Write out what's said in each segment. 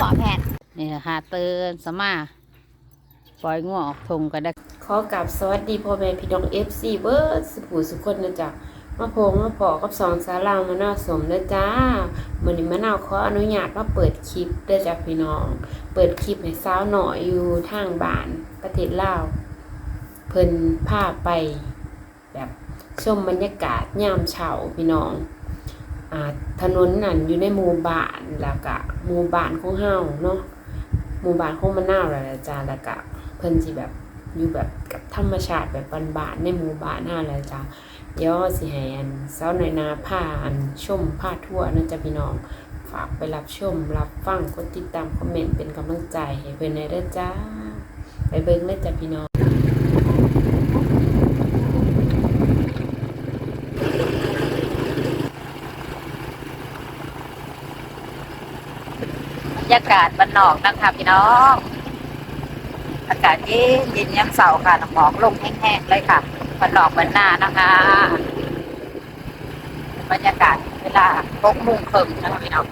หมอแพทย์นี่หาเตือนสมาปล่อยงัวออกทงก็ได้ขอกราบสวัสดีพ่อแม่พี่น้อง FC เบิร์ดสุขูสุคนนะจ๊ะมาโพงมาพอกับสองสาลาวมะนาวสมนะจ้าเมื้อนี้มะนาวขออนุญาตมาเปิดคลิปเด้อจ้ะพี่น้อง เปิดคลิปให้สาวหน่อยอยู่ทางบ้านประเทศลาวเพิ่นพาไป แบบชมบรรยากาศยามเช้าพี่น้อง ถนนนั่นอยู่ในหมู่บ้านแล้วก็หมู่บ้านของเฮาเนาะหมู่บ้านของมะนาวแหละจ้าแล้วก็เพิ่นสิแบบอยู่แบบกับธรรมชาติแบบบ้านๆในหมู่บ้านเฮาแหละจ้าเดี๋ยวสิให้อันสาวน้อยนาพาอันชมพาทั่วนะจ๊ะพี่น้องฝากไปรับชม รับฟังกดติดตามคอมเมนต์เป็นกำลังใจให้เพิ่นในเด้อจ้า ไปเบิ่งเลยจ้ะพี่น้อง รรยากาศบ้านนอกนะคะพี่น้องอากาศเย็นเย็นย้ำเสาค่ะหมอกลงแห้งๆเลยค่ะบ้านนอกบ้านนานะคะบรรยากาศเวลาหกโมงครึ่งนะคะพี่น้อง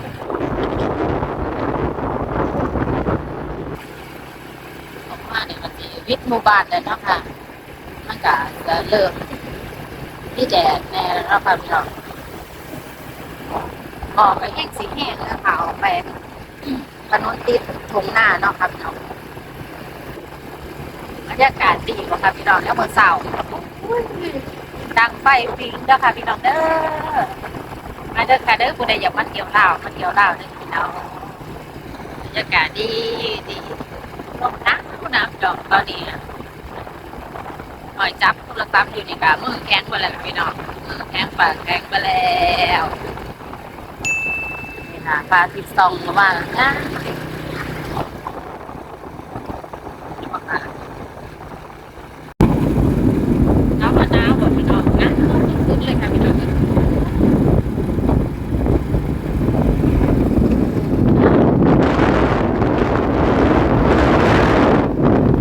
ออกมาเนี่ยมันจะวิทย์หมู่บ้านเลยเนาะค่ะมันก็จะเริ่มที่แดดแน่แล้วเนะค่ะพี่น้องออกไปแห้งสีแห้งแล้วค่ะออกไป ถนนติดทงหน้าเนาะครับพี่น้องบรรยากาศดีกว่าครับพี่น้องแล้วเมื่อเสาร์ดังไฟฟิงเด้อค่ะพี่น้องเด้อมาเด้อค่ะเด้อผู้ใดอยากมาเที่ยวลาวมาเที่ยวลาวเด้อพี่น้องบรรยากาศดีดีลมน้ำน้ำดอกตอนนี้หอยจับโทรศัพท์อยู่ในกะมือแข็งไปแล้วพี่น้องแข็งปากแข็งไปแล้ว นี่ะปลาทิพย์ซองมาว่านะ น้ำมะนาวแบบพี่น้องนะขึ้นเลยค่ะพี่น้อง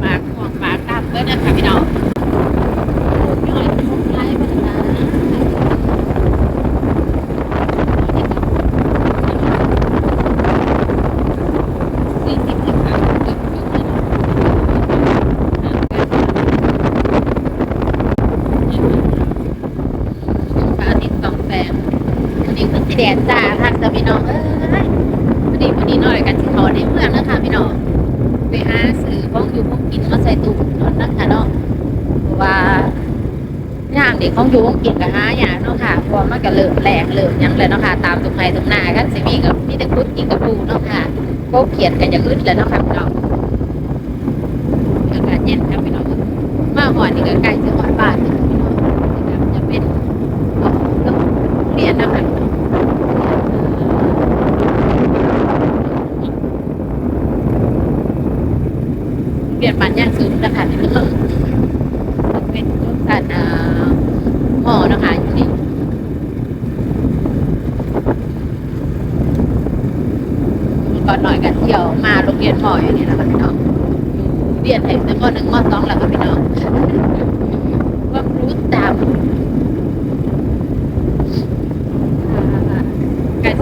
ปากห่วงปากตามเพื่อนนะคะพี่น้องพี่น้อยทุกไล่พัฒนาสี่สิบสิบค่ะเกือบถึงเลยนะ พระอาทิตย์ส่องแสงวันนี้คือสี แดดจ้าท่านจะพี่น้องเอ้ยวันนี้วันนี้หน่อยกันสิขอในเมืองนะคะพี่น้องไปหาซื้อของอยู่ของกินมาใส่ตู้นอนนะคะเนาะเพราะว่าย่างเด็กของอยู่ของกินกับหาอย่างเนาะค่ะพอมันก็เริ่มแรงเริ่มยังเลยเนาะค่ะ ตามตรงไหนตรงหน้ากันสิมีกับมีแต่คุดกินกับปูเนาะค่ะก็เขียนกันอย่างอึดเลยเนาะค่ะพี่น้องอากาศเย็นครับพี่น้องมาหอดนี่ก็ใกล้จะหอดบ้านแล้วพี่น้องจะเป็นเรียนนะคะ เรียนปัญญางสูงนะคะนี่ก็เป็นต้นสันหมอนะคะอยู่นี่ก่อนหน่อยกันเที่ยวมาโรงเรียนหมออยู่นี่นะคะพี่น้องเรียนให้ตั้งแต่หนึ่งมสองแล้วค่ะพี่น้องความรู้ตาม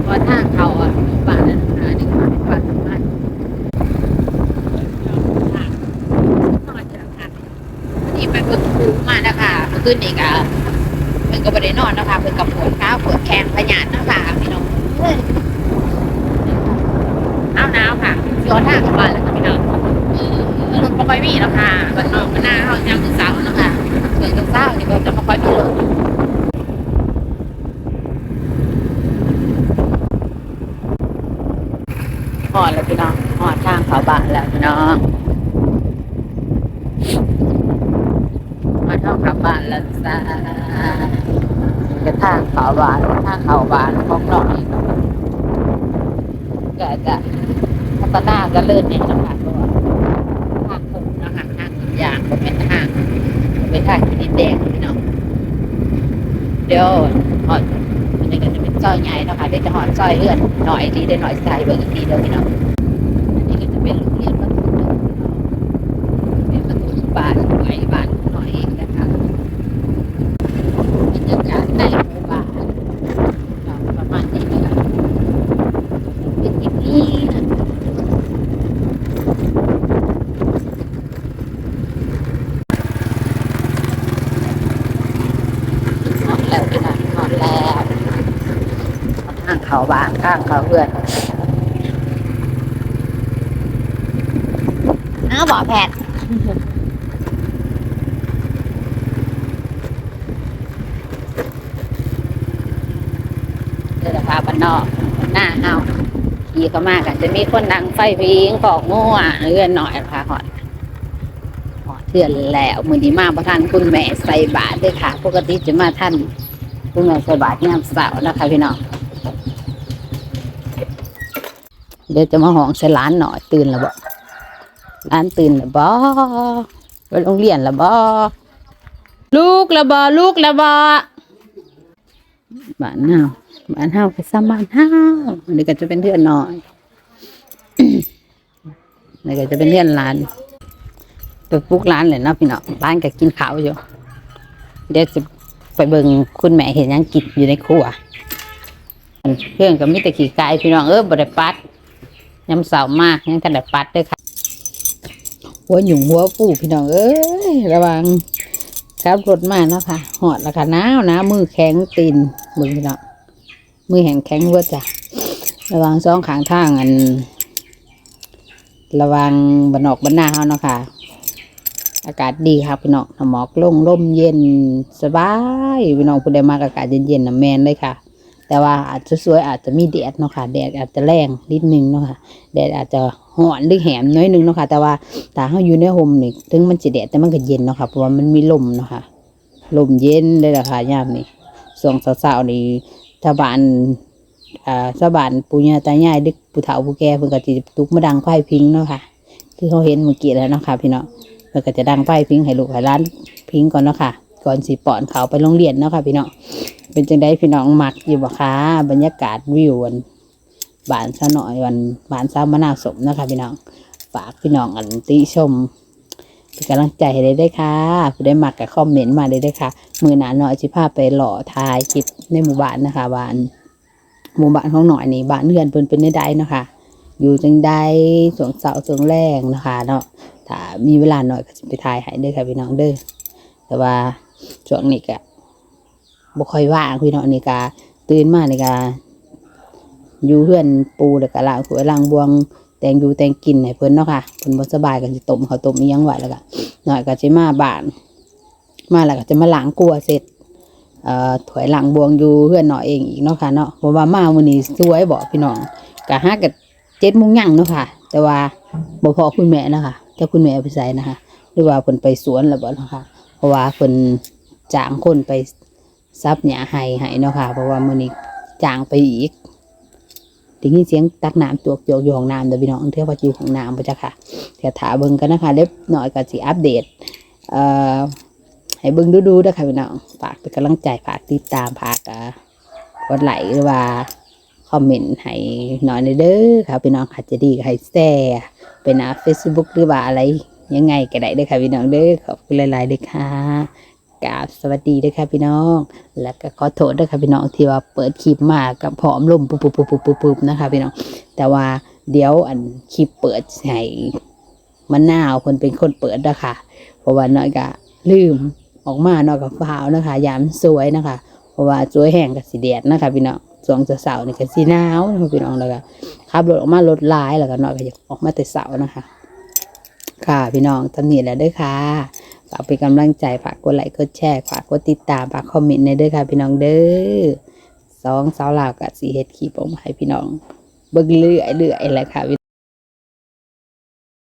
ไก่สปอทางเขาอะบาทนั้นหาหนึ่งบาทบาสองบาทนี่ไปเพิ่งคูมานะคะเมื่อคืนนี้ก็เพิ่งก็ไม่ได้นอนนะคะเพิ่งกับปวดข้าวปวดแขนพยานนะคะพี่น้องเอาหนาวค่ะย้อนทางกลับบ้านแล้วค่ะพี่น้องเออรถไม่ค่อยมีแล้วค่ะบันนอกบันหน้าเขายังมือสาวนะคะเกิดกับเศร้านี่ก็จะม่ค่อยมีรถ หอดแล้วพี่น้องหอดทางเขาบ้า นแล้วพี่น้องมาทางเขาบ้านแล้วจ้าจะทาเขาบ้านท่าเขาบ้านของน้องนี่ก็จะพัฒนาก็เลื่อนเนี่ยนะคะตัวทางผูนะคะทางยางก็เป็นทางเป็นทางที่ดินแดงพี่น้องเดี๋ยวหอดอันนี้ก็จะเป็นซอยใหญ่นะคะเดี๋ยวจะหอดซอยเลื่อนหน่อยดีเดี๋ยวหน่อยใส่เบอร์อีกทีเดียวพี่น้อง อันนี้ก็จะเป็นโรงเรียนประตูเรียนประตูบ้านไว้บ้านหน่อยเองนะคะบรรยากาศในหมู่บ้านประมาณนี้นะคะเป็นอย่างนี้นะ เขาบ้านข้างเขาเพื่อนอ้าวบอกแพทเดินพาบ้านนอกหน้าเฮาขี่เข้ามากันจะมีคนดังไฟพิงกอกมั่วเลื่อนหน่อยค่ะหอดหอดเทื่อนแล้วมือนี้มาประทานคุณแม่ใส่บาตรด้วยค่ะ ปกติจะมาท่านคุณแม่ใส่บาตรยามเสาร์นะคะพี่น้อง เดี๋ยวจะมาห้องใส่ร้านหน่อยตื่นแล้วบ่ร้านตื่นแล้วบ่ไปโรงเรียนแล้วบ่ลูกแล้วบ่ลูกแล้วบ่บ้านเฮาบ้านเฮาไปซ้ำบ้านเฮาอันนี้ก็จะเป็นเพื่อนหน้อยอันนี้ก็จะเป็นเพื่อนร้านไปปลุกร้านเลยนะพี่เนาะร้านก็กินข้าวอยู่ เดี๋ยวจะไปเบิ่งคุณแม่เห็นยังกินอยู่ในครัวเครื่องก็มีแต่ขี้ไก่พี่น้องเออบริปัด ยำเสาร์มากยังกันได้ปัดด้วยค่ะ หัวหยุ่งหัวปูพี่น้องเอ้ยระวังขับรถมาเนาะค่ะหอดแล้วค่ะหนาวนะมือแข็งตีนเบิ่งพี่น้องมือแข็งแข็งเวิร์จ้ะระวังสองขางทางอัน ระวังบนนอกบนหน้าเขาเนาะค่ะ อากาศดีครับพี่น้องหมอกลงลมเย็นสบายพี่น้องผู้ใดมากอากาศเย็นๆนะแมนเลยค่ะ แต่ว่าอาจจะสวยอาจจะมีแดดเนาะค่ะแดดอาจจะแรงนิดนึงเนาะค่ะแดดอาจจะห่อนหรือแหมน้อยนึงเนาะค่ะแต่ว่าถ้าเขาอยู่ในห่มนี่ถึงมันจะแดดแต่มันก็เย็นเนาะค่ะเพราะว่ามันมีลมเนาะค่ะลมเย็นเลยล่ะค่ะยามนี้ส่วงสาวๆนี่ชาวบ้านอ่าชาวบ้านปู่ย่าตายายเด็กผู้เฒ่าผู้แก่เพิ่นก็สิตุกมาดังไฟพิงเนาะค่ะคือเขาเห็นเมื่อกี้แล้วเนาะค่ะพี่เน้องเพิ่นก็จะดังไฟพิงให้ลูกให้ร้านพิงก่อนเนาะค่ะ ก่อนสิป้อนเขาไปโรงเรียนเนาะค่ะ พี่น้องเป็นจังได้พี่น้องมักอยู่บ่คะบรรยากาศวิววันบ้านซะหน่อยวันบ้านซามะนาวสมนะคะพี่น้องฝากพี่น้องอันติชมเป็นกำลังใจให้ได้ด้วยค่ะผู้ได้มักกับคอมเมนต์มาได้ด้วยค่ะ มือหนาหน่อยสิพาไปหล่อทายคลิปในหมู่บ้านนะคะบ้านหมู่บ้านของหน่อยนี่บ้านเรือนเพิ่นเป็นได้ใดเนาะค่ะอยู่จังใดสวงเสาสวงแรงนะคะเนาะถ้ามีเวลาหน่อยก็จะไปถ่ายให้ด้อค่ะพี่น้องเด้อแต่ว่า ช่วงนี้ก็บ่ค่อยว่างพี่น้องนี่ก็ตื่นมานี่ก็อยู่เพื่อนปูแล้วก็ล้างถ้วยล้างบวงแต่งอยู่แต่งกินให้เพิ่นเนาะค่ะเพิ่นบ่สบายก็สิต้มข้าวต้มอีหยังไว้แล้วก็หน่อยก็สิมาบ้าน มาแล้วก็จะมาล้างกลัวเสร็จเอ่อถวยหลังบวงอยู่เพื่อนหน่อยเองอีกเนาะค่ะเนาะเพราะว่ามาวันนี้สวยบอกพี่น้องกะห้ากับเจ็ดโมงยังเนาะค่ะ แต่ว่าบ่พอคุณแม่นะคะเจ้าคุณแม่ไปใส่นะคะ หรือว่าเพิ่นไปสวนแล้วบ่เนาะค่ะ ราะว่าเพิ่นจ้างคนไปซับหญ้าให้ให้เนาะค่ะ เพราะว่ามื้อนี้จ้างไปอีกได้ยินเสียงตักน้ำจวกจวกอยู่ห้องน้ำเด้อพี่น้องเท่าว่าอยู่ห้องน้ำบ่จ้ะค่ะเดี๋ยวถาเบิ่งกันนะคะเล็บหน่อยก็สิอัปเดตเอ่อให้เบิ่งดูดูๆนะคะพี่น้องฝากเป็นกำลังใจฝากติดตามฝากกดไลค์หรือว่าคอมเมนต์ให้หน่อยเด้อค่ะพี่น้องค่ะจะดีก็ให้แชร์เป็นอ่าเฟซบุ๊กหรือว่าอะไร ยังไงก็ได้เด้อค่ะพี่น้องเด้อขอบคุณหลายๆเด้อค่ะกราบสวัสดีเด้อค่ะพี่น้อง แล้วก็ขอโทษเด้อค่ะพี่น้องที่ว่าเปิดคลิปมากับผอมลมปุ๊บปุ๊บปุ๊บปุ๊บปุ๊บปุ๊บนะคะพี่น้อง แต่ว่าเดี๋ยวอันคลิปเปิดให้มะนาวคนเป็นคนเปิดเด้อค่ะ เพราะว่าน้อยก็ลืมออกมาเนาะกับฟ้าวนะคะยามสวยนะคะ เพราะว่าสวยแห้งกับสีแดดนะคะพี่น้องสวงจะเสาร์นี่ก็สีหนาวนะคะพี่น้องแล้วก็ขับรถออกมารถลายแล้วก็นาะก็อยากออกมาแต่เสาร์นะคะ ค่ะพี่น้องตอนนี้แล้วด้วยค่ะฝากเป็นกำลังใจฝากกดไลค์กดแชร์ฝากกดติดตามฝากคอมเมนต์ในด้วยค่ะ พี่น้องเด้อสองสาวลาวกับสีเฮ็ดขีปออกมาให้พี่น้อง เบิ่งเรื่อยๆแหละค่ะ